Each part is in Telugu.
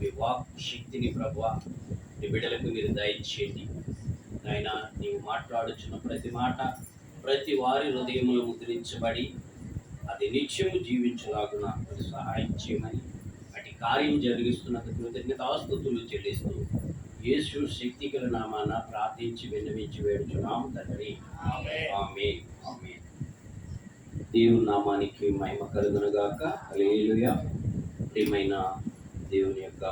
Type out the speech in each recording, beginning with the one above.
మీ వాక్ శక్తిని ప్రభు నీ బిడ్డలకు మీరు దయచేయండి. ఆయన నీవు మాట్లాడుచున్న ప్రతి మాట ప్రతి వారి హృదయములు ముద్రించబడి అది నిత్యము జీవించలాగున సహాయం చేయమని అటు కార్యం జరిగిస్తున్నందుకు కృతజ్ఞత ఆస్తుతులు చెల్లిస్తూ యేసు శక్తి గల నామాన ప్రార్థించి విన్నవించి వేడుచున్నాం తండ్రి. ఆమె ఆమె దేవుని నామానికి మహిమ కలుగునుగాక. హల్లెలూయా. ప్రియమైన దేవుని యొక్క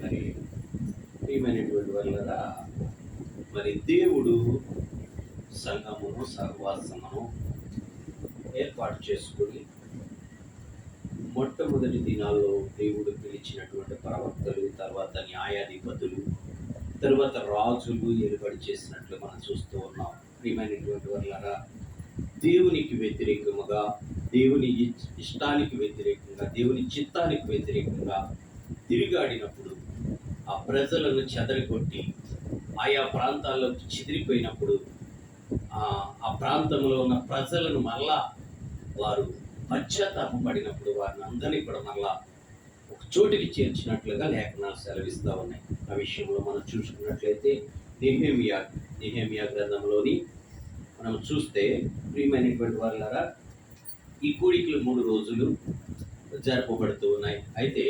మరి ప్రియమైనటువంటి వల్ల మరి దేవుడు సంఘమును సహవాసమును ఏర్పాటు చేసుకుని మొట్టమొదటి దినాల్లో దేవుడు పిలిచినటువంటి ప్రవక్తలు తర్వాత న్యాయాధిపతులు తర్వాత రాజులు ఏర్పాటు చేసినట్లు మనం చూస్తూ ఉన్నాం. ప్రియమైనటువంటి వాళ్ళరా దేవునికి వ్యతిరేకముగా దేవుని ఇష్టానికి వ్యతిరేకంగా దేవుని చిత్తానికి వ్యతిరేకంగా తిరిగాడినప్పుడు ఆ ప్రజలను చెదరగొట్టి ఆయా ప్రాంతాల్లోకి చెదిరిపోయినప్పుడు ఆ ప్రాంతంలో ఉన్న ప్రజలను మళ్ళా వారు పశ్చాత్తాపడినప్పుడు వారిని అందరినీ కూడా మళ్ళా ఒక చోటికి చేర్చినట్లుగా లేఖనాలు సెలవిస్తూ ఉన్నాయి. ఆ విషయంలో మనం చూసుకున్నట్లయితే నిహేమియా నిహేమియా గ్రంథంలోని మనం చూస్తే ప్రియమైనటువంటి వాళ్ళరా ఈ కూడికలు మూడు రోజులు జరపబడుతూ ఉన్నాయి. అయితే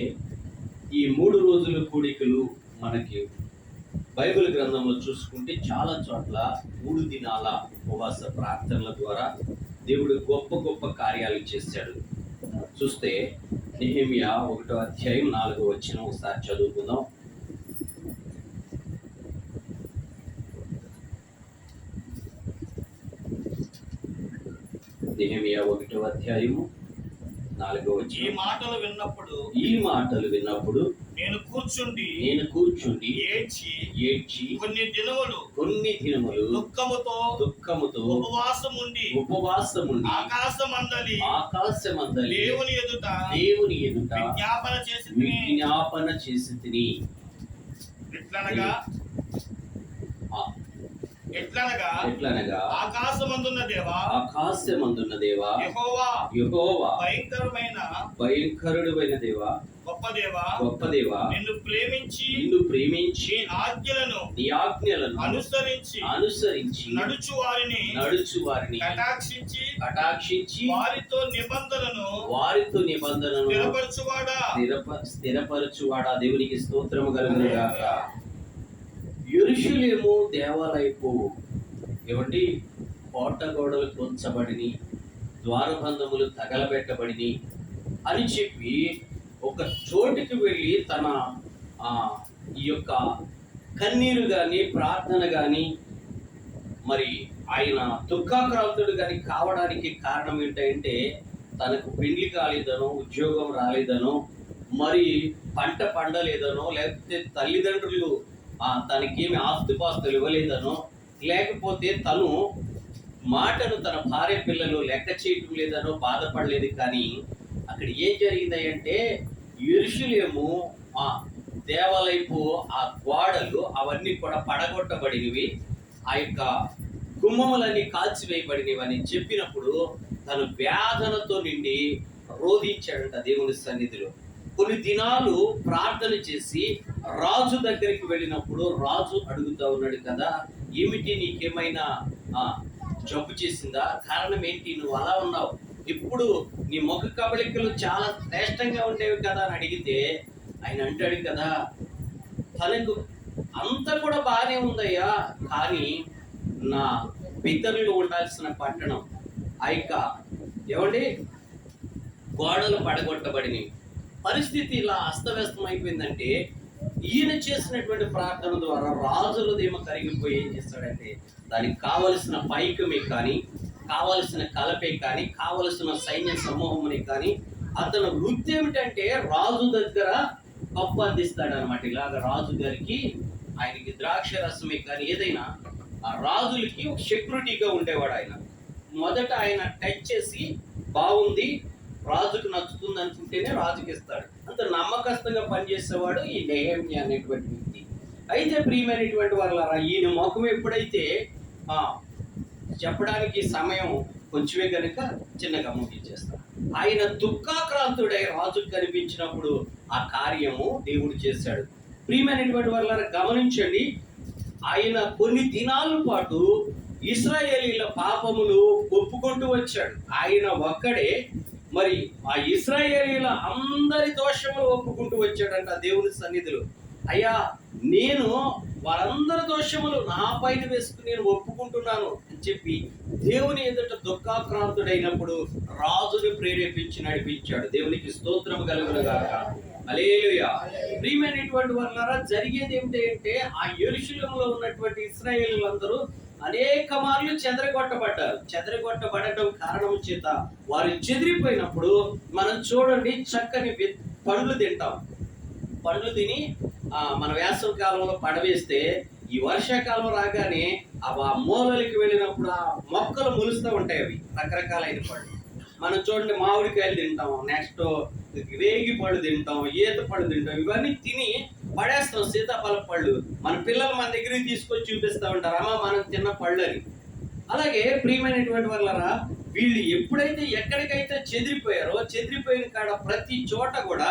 ఈ మూడు రోజుల కూడికలు మనకి బైబిల్ గ్రంథంలో చూసుకుంటే చాలా చోట్ల మూడు దినాల ఉపవాస ప్రార్థనల ద్వారా దేవుడు గొప్ప గొప్ప కార్యాలు చేశాడు. చూస్తే నిహేమియా ఒకటో అధ్యాయం నాలుగో వచ్చిన ఒకసారి చదువుకుందాం. నిహేమియా ఒకటో అధ్యాయము నాలుగో ఈ మాటలు విన్నప్పుడు ఈ మాటలు విన్నప్పుడు నేను కూర్చుండి నేను కూర్చుండి ఏడ్చి ఏడ్చి కొన్ని దినములు కొన్ని దినములు దుఃఖముతో దుఃఖముతో ఉపవాసం ఉండి ఉపవాసముండి ఆకాశమందలి ఆకాశమందలి దేవుని ఎదుట దేవుని ఎదుట విజ్ఞాపన చేసి విజ్ఞాపన చేసి తిని ఎట్లనగా ఎట్లనగా? ఎట్లనగా? ఆకాశమందున్న దేవా? ఆకాశమందున్న దేవా? యెహోవా. యెహోవా. భయంకరమైన భయంకరుడైన దేవా? గొప్ప దేవా? గొప్ప దేవా? నిన్ను ప్రేమించి నిన్ను ప్రేమించి ఆజ్ఞలను నీ ఆజ్ఞలను అనుసరించి అనుసరించి నడుచు వారిని నడుచు వారిని కటాక్షించి కటాక్షించి వారితో నిబంధనను వారితో నిబంధనను స్థిరపరచువాడా? స్థిరప స్థిరపరచువాడా? దేవునికి స్తోత్రము కలుగునుగాక. ఎరుషులేము దేవాలయపు ఏమండి? కోట గోడలు కొంచబడిని ద్వారబంధములు తగలబెట్టబడిని అని చెప్పి ఒక చోటికి వెళ్ళి తన ఈ యొక్క కన్నీరు కానీ ప్రార్థన కానీ మరి ఆయన దుఃఖాక్రాంతుడు కానీ కావడానికి కారణం ఏంటంటే తనకు పెళ్ళి కాలేదనో ఉద్యోగం రాలేదనో మరి పంట పండలేదనో లేకపోతే తల్లిదండ్రులు తనకేమి ఆస్తిపాస్తులు ఇవ్వలేదనో లేకపోతే తను మాటను తన భార్య పిల్లలు లెక్క చేయటం లేదనో బాధపడలేదు కానీ అక్కడ ఏం జరిగిందంటే ఇరుషులేము ఆ దేవాలయపు ఆ గోడలు అవన్నీ కూడా పడగొట్టబడినవి ఆ యొక్క గుమ్మములన్నీ కాల్చివేయబడినవి అని చెప్పినప్పుడు తను వ్యాధనతో నిండి రోధించాడంట దేవుని సన్నిధిలో. కొన్ని దినాలు ప్రార్థన చేసి రాజు దగ్గరికి వెళ్ళినప్పుడు రాజు అడుగుతా ఉన్నాడు కదా ఏమిటి నీకేమైనా జబ్బు చేసిందా? కారణం ఏంటి? నువ్వు అలా ఉన్నావు. ఇప్పుడు నీ ముఖ కవళికలు చాలా శ్రేష్టంగా ఉండేవి కదా అని అడిగితే ఆయన అంటాడు కదా తనకు అంతా కూడా బాగానే ఉందయ్యా కానీ నా పితరులు ఉండాల్సిన పట్టణం ఆ యొక్క ఏమండి? గోడలు పడగొట్టబడినవి. పరిస్థితి ఇలా అస్తవ్యస్తం అయిపోయిందంటే ఈయన చేసినటువంటి ప్రార్థన ద్వారా రాజుల దేమ కరిగిపోయి ఏం చేస్తాడంటే దానికి కావలసిన పైకమే కానీ కావలసిన కలపే కానీ కావలసిన సైన్య సమూహమునే కానీ అతను వృత్తి ఏమిటంటే రాజు దగ్గర పప్పు అనమాట ఇలాగ రాజు గారికి ఆయనకి ద్రాక్ష రసమే కానీ ఏదైనా ఆ రాజులకి ఒక సెక్యూరిటీగా ఉండేవాడు ఆయన. మొదట ఆయన టచ్ చేసి బాగుంది రాజుకు నచ్చుతుంది అనుకుంటేనే రాజుకి ఇస్తాడు అంత నమ్మకస్తంగా పనిచేసేవాడు ఈ నెహేమి అనేటువంటి వ్యక్తి. అయితే ప్రియమైనటువంటి వాళ్ళారా ఈయన ముఖం ఎప్పుడైతే చెప్పడానికి సమయం కొంచెమే కనుక చిన్నగా ముగించేస్తాడు ఆయన దుఃఖాక్రాంతుడై రాజుకు కనిపించినప్పుడు ఆ కార్యము దేవుడు చేశాడు. ప్రియమైనటువంటి వాళ్ళ గమనించండి ఆయన కొన్ని దినాల పాటు ఇస్రాయేలీల పాపములు ఒప్పుకుంటూ వచ్చాడు. ఆయన ఒక్కడే మరి ఆ ఇస్రాయేలీల అందరి దోషములు ఒప్పుకుంటూ వచ్చాడంట దేవుని సన్నిధిలో. అయ్యా నేను వారందరి దోషములు నా పైన వేసుకుని నేను ఒప్పుకుంటున్నాను అని చెప్పి దేవుని ఎదుట దుఃఖాక్రాంతుడైనప్పుడు రాజుని ప్రేరేపించి నడిపించాడు. దేవునికి స్తోత్రం కలుగునగాక అలేయా ప్రియమైనటువంటి వాళ్ళారా జరిగేది ఏమిటంటే ఆ ఎరుశలంలో ఉన్నటువంటి ఇస్రాయేలీలందరూ అనేక మార్లు చెదరగొట్టబడ్డారు. చెదరగొట్టబడటం కారణం చేత వారు చెదిరిపోయినప్పుడు మనం చూడండి చక్కని పండ్లు తింటాం. పండ్లు తిని మన వేసవి కాలంలో పడవేస్తే ఈ వర్షాకాలం రాగానే అవి ఆ మూలలకి వెళ్ళినప్పుడు ఆ మొక్కలు ములుస్తూ ఉంటాయి అవి. రకరకాలైన పళ్ళు మనం చూడండి మామిడికాయలు తింటాం నెక్స్ట్ వేగి పళ్ళు తింటాం ఈత పళ్ళు తింటాం ఇవన్నీ తిని పడేస్తాం సీతాఫల పళ్ళు. మన పిల్లలు మన దగ్గరికి తీసుకొచ్చి చూపిస్తూ ఉంటారు అమ్మ మనం తిన్న పళ్ళు అని అలాగే ప్రియమైనటువంటి వాళ్ళరా వీళ్ళు ఎప్పుడైతే ఎక్కడికైతే చెదిరిపోయారో చెదిరిపోయిన కాడ ప్రతి చోట కూడా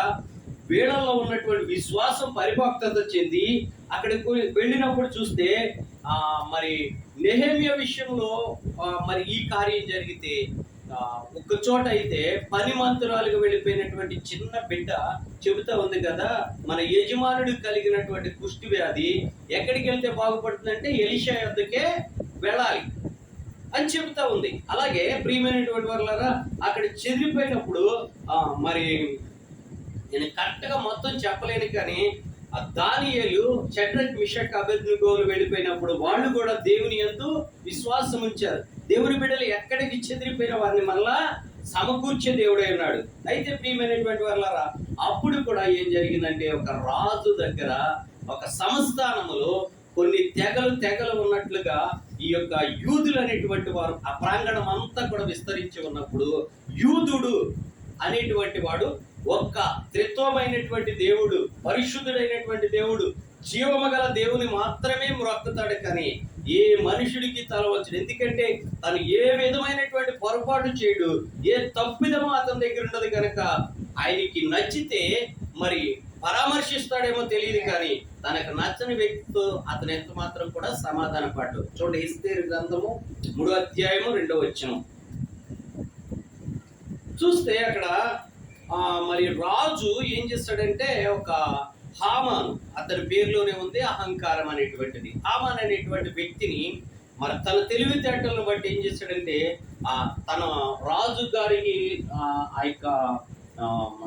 వీళ్ళల్లో ఉన్నటువంటి విశ్వాసం పరిపక్వత చెంది అక్కడికి పోయి- వెళ్ళినప్పుడు చూస్తే మరి నెహేమియా విషయంలో మరి ఈ కార్యం జరిగితే ఒక చోట అయితే పని మంత్రాలుగా వెళ్ళిపోయినటువంటి చిన్న బిడ్డ చెబుతా ఉంది కదా మన యజమానుడికి కలిగినటువంటి కుష్టి వ్యాధి ఎక్కడికి వెళ్తే బాగుపడుతుందంటే ఎలిషా యొద్దకే వెళ్ళాలి అని చెబుతా ఉంది. అలాగే ప్రియమైనటువంటి వాళ్ళరా అక్కడ చెదిరిపోయినప్పుడు మరి నేను కరెక్ట్గా మొత్తం చెప్పలేను కానీ ఆ దానియలు షడ్రక్ మిషక్ అభిజ్ఞగోలు వెళ్ళిపోయినప్పుడు వాళ్ళు కూడా దేవుని ఎందు విశ్వాసం ఉంచారు. దేవుని బిడ్డలు ఎక్కడికి చెదిరిపోయిన వారిని మళ్ళా సమకూర్చే దేవుడై ఉన్నాడు. అయితే ప్రియమైనటువంటి వాళ్ళారా అప్పుడు కూడా ఏం జరిగిందంటే ఒక రాజు దగ్గర ఒక సంస్థానములో కొన్ని తెగలు తెగలు ఉన్నట్లుగా ఈ యొక్క యూదులు అనేటువంటి వారు ఆ ప్రాంగణం అంతా కూడా విస్తరించి ఉన్నప్పుడు యూదుడు అనేటువంటి వాడు ఒక్క త్రిత్వమైనటువంటి దేవుడు పరిశుద్ధుడైనటువంటి దేవుడు జీవము గల దేవుని మాత్రమే మ్రొక్కుతాడు. కానీ ఏ మనుషుడికి తలవచ్చు ఎందుకంటే తను ఏ విధమైనటువంటి పొరపాటు చేయడు. ఏ తప్పిదమో అతని దగ్గర ఉండదు కనుక ఆయనకి నచ్చితే మరి పరామర్శిస్తాడేమో తెలియదు కానీ తనకు నచ్చని వ్యక్తితో అతను ఎంత మాత్రం కూడా సమాధాన పాటు. చూడండి ఇస్తే గ్రంథము మూడో అధ్యాయము రెండో వచ్చినం చూస్తే అక్కడ ఆ, మరి రాజు ఏం చేస్తాడంటే ఒక హామాను. అతని పేరులోనే ఉంది అహంకారం అనేటువంటిది. హామాన్ అనేటువంటి వ్యక్తిని మరి తన తెలివితేటలను బట్టి ఏం చేస్తాడంటే ఆ తన రాజు గారికి ఆ ఆ యొక్క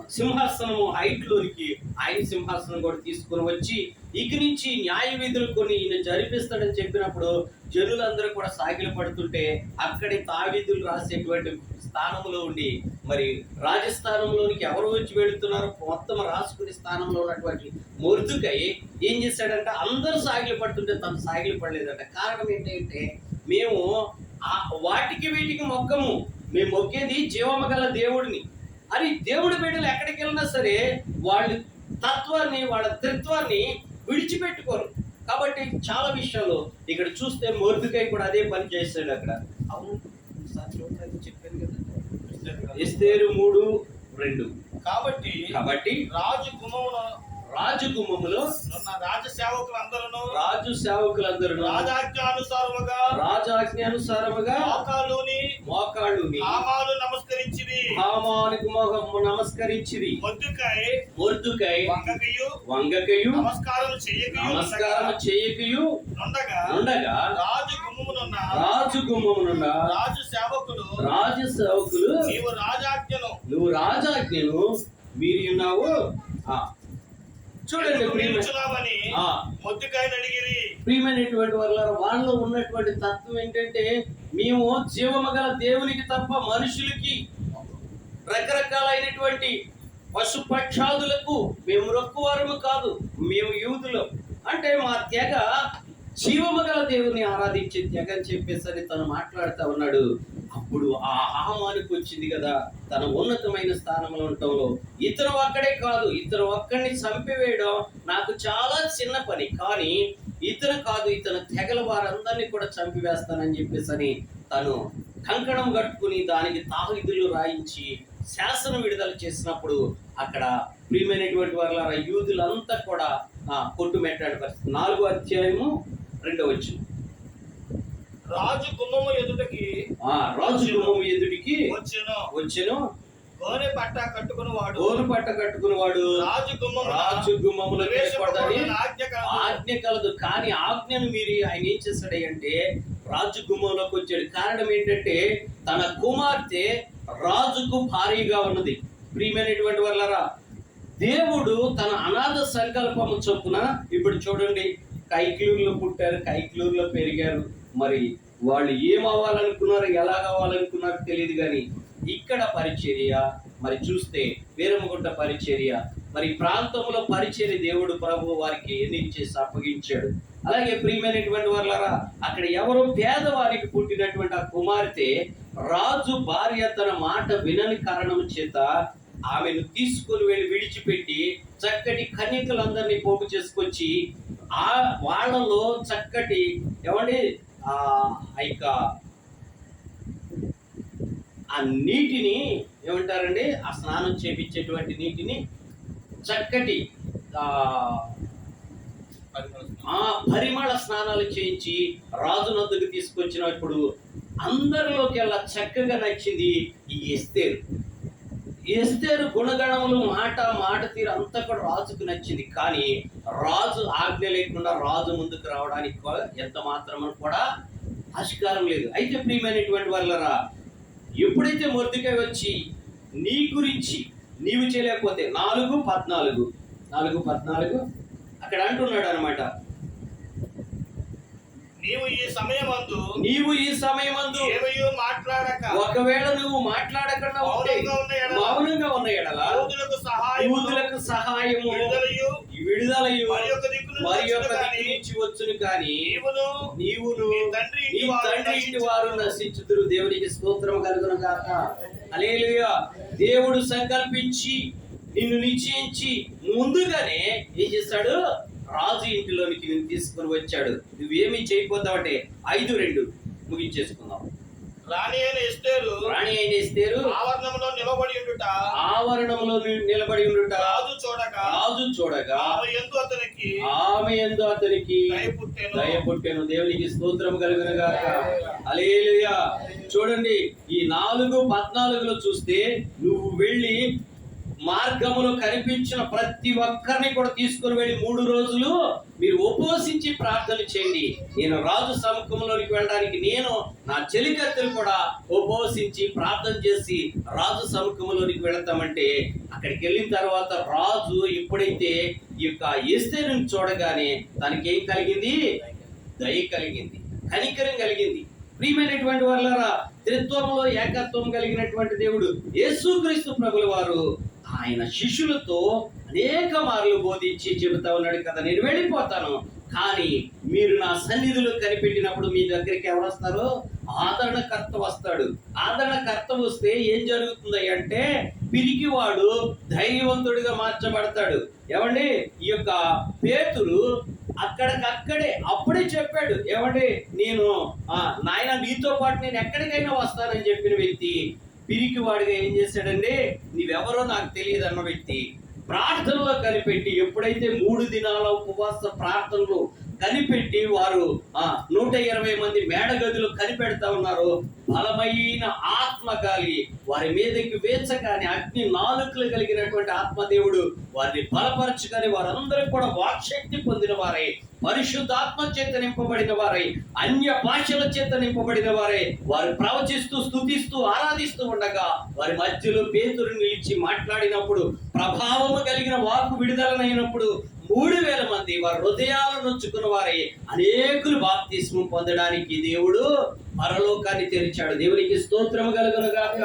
సింహాసనము హైట్లోనికి ఆయన సింహాసనం కూడా తీసుకొని వచ్చి ఇక నుంచి న్యాయ విధులు కొన్ని ఈయన జరిపిస్తాడని చెప్పినప్పుడు జనులందరూ కూడా సాగిలు పడుతుంటే అక్కడి తావిధులు రాసేటువంటి స్థానంలో ఉండి మరి రాజస్థానంలోనికి ఎవరు వచ్చి వెళుతున్నారో మొత్తం రాసుకునే స్థానంలో ఉన్నటువంటి మొరుదుకై ఏం చేశాడంటే అందరూ సాగిలు పడుతుంటే తను సాగిలు పడలేదంట. కారణం ఏంటంటే మేము ఆ వాటికి వీటికి మొక్కము. మేము మొక్కేది జీవమగల దేవుడిని. అని దేవుడి బిడ్డలు ఎక్కడికి వెళ్ళినా సరే వాళ్ళు తత్వాన్ని వాళ్ళ త్రిత్వాన్ని విడిచిపెట్టుకోరు. కాబట్టి చాలా విషయాలు ఇక్కడ చూస్తే మొరుదుకై కూడా అదే పని చేస్తాడు అక్కడ. అవును చెప్పాను కదా. ఎస్తేరు మూడు రెండు. కాబట్టి కాబట్టి రాజు గుమ్మమున రాజు గుమ్మములో రాజ సేవకులందరూ రాజు సేవకులందరూ రాజాజ్ఞానుసారముగా రాజాజ్ఞానుసారముగా మోకాలుని మోకాళ్ళుని నామాలు నమస్కరించిరి హామానికి మోహము నమస్కరించిరి. మొద్దుకై మొర్దుకై వంగకయు వంగకయు నమస్కారం చెయ్యకయు నమస్కారం చేయకయు ఉండగా ఉండగా రాజు గుమ్మమునున్న రాజు గుమ్మమునున్న రాజు సేవకులు రాజు సేవకులు నీవు రాజాజ్ఞను నువ్వు రాజాజ్ఞను మీరు ఉన్నావు. ఆ, చూడండి ప్రియమైనటువంటి వాళ్ళ వాళ్ళలో ఉన్నటువంటి తత్వం ఏంటంటే మేము జీవము గల దేవునికి తప్ప మనుషులకి రకరకాలైనటువంటి పశుపక్షాదులకు మేము రొక్కువారము కాదు మేము యూదులం. అంటే మా తెగ జీవము గల దేవుని ఆరాధించే త్యాగం చెప్పేసరి తను మాట్లాడుతూ ఉన్నాడు. అప్పుడు ఆ హామానికి వచ్చింది కదా తన ఉన్నతమైన స్థానంలో ఉండటంలో. ఇతను ఒక్కడే కాదు ఇతను ఒక్కడిని చంపివేయడం నాకు చాలా చిన్న పని. కానీ ఇతను కాదు ఇతను తెగల వారందరినీ కూడా చంపివేస్తానని చెప్పేసి అని తను కంకణం కట్టుకుని దానికి తాహిదులు రాయించి శాసనం విడుదల చేసినప్పుడు అక్కడ ప్రియమైనటువంటి వాళ్ళ యూదులంతా కూడా కొట్టుమెట్టాడు పరిస్థితి. నాలుగో అధ్యాయము రెండో వచ్చిన రాజు గుమ్మము ఎదుటకి రాజు గుమ్మం ఎదుటికి వచ్చెను. వచ్చెను. గోనె పట్ట కట్టుకుని వాడు. గోను పట్ట కట్టుకున్నవాడు రాజు గుమ్మము రాజు గుమ్మములో. ఆజ్ఞ కలదు. కానీ ఆజ్ఞను మీరి ఆయన ఏం చేశాడు అంటే రాజు గుమ్మంలోకి వచ్చాడు. కారణం ఏంటంటే తన కుమార్తె రాజుకు భారీగా ఉన్నది. ప్రియమైనటువంటి వాళ్ళరా దేవుడు తన అనాథ సంకల్పము చొప్పున ఇప్పుడు చూడండి కైక్లూరులో పుట్టారు కైక్లూరులో పెరిగారు. మరి వాళ్ళు ఏమవ్వాలనుకున్నారు ఎలా కావాలనుకున్నారు తెలియదు కానీ ఇక్కడ పరిచర్య మరి చూస్తే వీరమగుంట పరిచర్య మరి ఈ ప్రాంతంలో పరిచర్య దేవుడు ప్రభు వారికి నిచ్చేసి అప్పగించాడు. అలాగే ప్రియమైనటువంటి వాళ్ళరా అక్కడ ఎవరో పేదవారికి పుట్టినటువంటి ఆ కుమార్తె రాజు భార్య తన మాట వినని కారణం చేత ఆమెను తీసుకుని వెళ్ళి విడిచిపెట్టి చక్కటి కన్యకలందరినీ పోగు చేసుకొచ్చి ఆ వాళ్ళలో చక్కటి ఏమండి? ఆ ఆ యొక్క ఆ నీటిని ఏమంటారండి? ఆ స్నానం చేపించేటువంటి నీటిని చక్కటి ఆ పరిమళ స్నానాలు చేయించి రాజు నద్దుకు తీసుకొచ్చినప్పుడు అందరిలోకి చక్కగా నచ్చింది ఈ ఎస్తేరు. ఎస్తేరు గుణగణములు మాట మాట తీరు అంతా కూడా రాజుకు నచ్చింది. కానీ రాజు ఆజ్ఞ లేకుండా రాజు ముందుకు రావడానికి ఎంత మాత్రం కూడా ఆస్కారం లేదు. అయితే ప్రియమైనటువంటి వాళ్ళరా ఎప్పుడైతే మొద్దుకై వచ్చి నీ గురించి నీవు చేయలేకపోతే నాలుగు పద్నాలుగు. నాలుగు పద్నాలుగు. అక్కడ అంటున్నాడు అనమాట నీవు ఈ సమయమందు నీవు ఈ సమయమందు ఏమయ్యో మాట్లాడక ఒకవేళ నువ్వు మాట్లాడకుండా ఉంటే మౌనంగా ఉన్న ఎడల యూదులకు సహాయము యూదులకు సహాయము విడుదలయు విడుదలయు మరి యొక్క దిక్కు నుంచి వచ్చును కానీ నీవును నీవును నీ తండ్రి ఇంటి వారు తండ్రి ఇంటి వారు నశించుదురు. దేవునికి స్తోత్రం కలుగును గాక. హల్లెలూయా. దేవుడు సంకల్పించి నిన్ను నిశ్చయించి ముందుగానే ఏం చేస్తాడు? రాజు ఇంటిలోనికి నిన్ను తీసుకొని వచ్చాడు. నువ్వేమీ చేయకపోతావంటే ఐదు రెండు ముగించేసుకుందాం. రాణి అయిన ఎస్తేరు రాణి అయిన ఎస్తేరు ఆవరణంలో నిలబడి ఉండుట. ఆవరణంలో నిలబడి ఉండుట. రాజు చూడక రాజు చూడగా ఆమె ఎందు అతనికి ఆమె ఎందు అతనికి దయ పుట్టెను. దేవునికి స్తోత్రం కలుగును గాక హల్లెలూయా. చూడండి ఈ నాలుగు పద్నాలుగులో చూస్తే నువ్వు వెళ్ళి మార్గములో కనిపించిన ప్రతి ఒక్కరిని కూడా తీసుకుని వెళ్ళి మూడు రోజులు మీరు ఉపవసించి ప్రార్థన చేయండి. నేను రాజు సముఖంలోనికి వెళ్ళడానికి నేను నా చెలికత్తెలు కూడా ఉపవసించి ప్రార్థన చేసి రాజు సముఖంలోనికి వెళతామంటే అక్కడికి వెళ్ళిన తర్వాత రాజు ఎప్పుడైతే ఈ యొక్క ఎస్తేరుని చూడగానే తనకేం కలిగింది? దయ కలిగింది. కనికరం కలిగింది. ప్రియమైనటువంటి వాళ్ళరా త్రిత్వంలో ఏకత్వం కలిగినటువంటి దేవుడు యేసుక్రీస్తు ప్రభుల వారు ఆయన శిష్యులతో అనేక మార్లు బోధించి చెబుతా ఉన్నాడు కదా నేను వెళ్ళిపోతాను. కానీ మీరు నా సన్నిధిలో కనిపెట్టినప్పుడు మీ దగ్గరికి ఎవరు వస్తారు? ఆదరణకర్త వస్తాడు. ఆదరణకర్త వస్తే ఏం జరుగుతుంది అంటే పిరికివాడు ధైర్యవంతుడిగా మార్చబడతాడు. ఏమండి? ఈ యొక్క పేతురు అక్కడికక్కడే అప్పుడే చెప్పాడు ఏమండి నేను ఆ నాయన నీతో పాటు నేను ఎక్కడికైనా వస్తానని చెప్పిన వ్యక్తి పిరికివాడిగా ఏం చేశాడండి నీవెవరో నాకు తెలియదు అన్న వ్యక్తి ప్రార్థనలో కనిపెట్టి ఎప్పుడైతే మూడు దినాల ఉపవాస ప్రార్థనలు కనిపెట్టి వారు ఆ నూట ఇరవై మంది మేడగదులు కనిపెడతా ఉన్నారు. బలమైన ఆత్మ కలిగి వారి మీదకి వేచగాని అగ్ని నాలుకలు కలిగినటువంటి ఆత్మదేవుడు వారిని బలపరచుకొని వారందరూ కూడా వాక్శక్తి పొందిన వారై పరిశుద్ధాత్మ చేత నింపబడిన వారై అన్య భాషల చేత నింపబడిన వారై వారు ప్రవచిస్తూ స్తుతిస్తూ ఆరాధిస్తూ ఉండగా వారి మధ్యలో పేతురు నిలిచి మాట్లాడినప్పుడు ప్రభావము కలిగిన వాకు విడుదలనైనప్పుడు మూడు వేల మంది వారి హృదయాలను నొచ్చుకున్న వారి అనేకులు బాప్తిస్మం పొందడానికి దేవుడు పరలోకాన్ని తెరిచాడు. దేవునికి స్తోత్రము కలుగును గాక.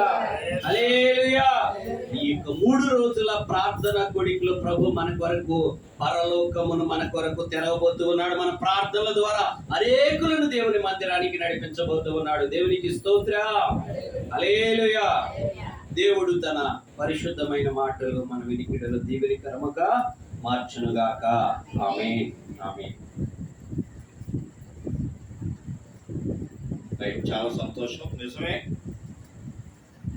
ఈ యొక్క మూడు రోజుల ప్రార్థన కొడికలో ప్రభు మన కొరకు పరలోకమును మన కొరకు తెరవబోతూ ఉన్నాడు. మన ప్రార్థనల ద్వారా అనేకులను దేవుని మందిరానికి నడిపించబోతూ ఉన్నాడు. దేవునికి స్తోత్ర. అలేలుయా దేవుడు తన పరిశుద్ధమైన మాటలు మన వినికిడలు దీవెనికరముగా మార్చునుగాక. ఆమె ఆమె రైట్ చాలా సంతోషం. నిజమే.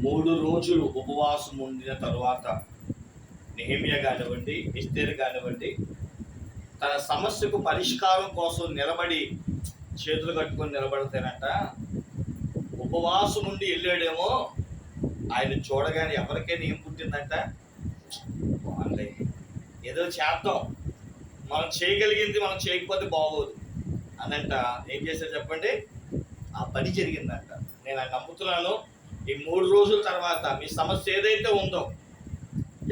మూడు రోజులు ఉపవాసం ఉండిన తరువాత నెహమియా కానివ్వండి ఇస్తేరు కానివ్వండి తన సమస్యకు పరిష్కారం కోసం నిలబడి చేతులు కట్టుకొని నిలబడితేనట ఉపవాసం ఉండి వెళ్ళాడేమో ఆయన చూడగానే ఎవరికైనా ఏం పుట్టిందంట? ఏదో చేద్దాం. మనం చేయగలిగింది మనం చేయకపోతే బాగోదు. అనంట ఏం చేశారు చెప్పండి? ఆ పని జరిగిందంట. నేను అది నమ్ముతున్నాను. ఈ మూడు రోజుల తర్వాత మీ సమస్య ఏదైతే ఉందో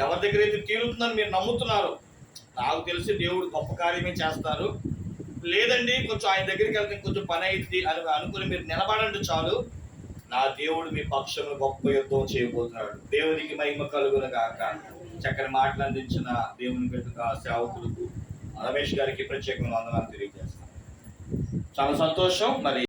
ఎవరి దగ్గర అయితే తీరుతుందని మీరు నమ్ముతున్నారు నాకు తెలిసి దేవుడు గొప్ప కార్యమే చేస్తారు. లేదండి కొంచెం ఆయన దగ్గరికి వెళ్తే కొంచెం పని అయింది అని అనుకుని మీరు నిలబడండి చాలు. నా దేవుడు మీ పక్షంలో గొప్ప యుద్ధం చేయబోతున్నాడు. దేవునికి మహిమ కలుగును గాక. చక్కని మాటలు అందించిన దేవుని బిడ్డ సేవకులకు రమేష్ గారికి ప్రత్యేకంగా వందనాలు తెలియజేస్తాను చాలా సంతోషం. మరి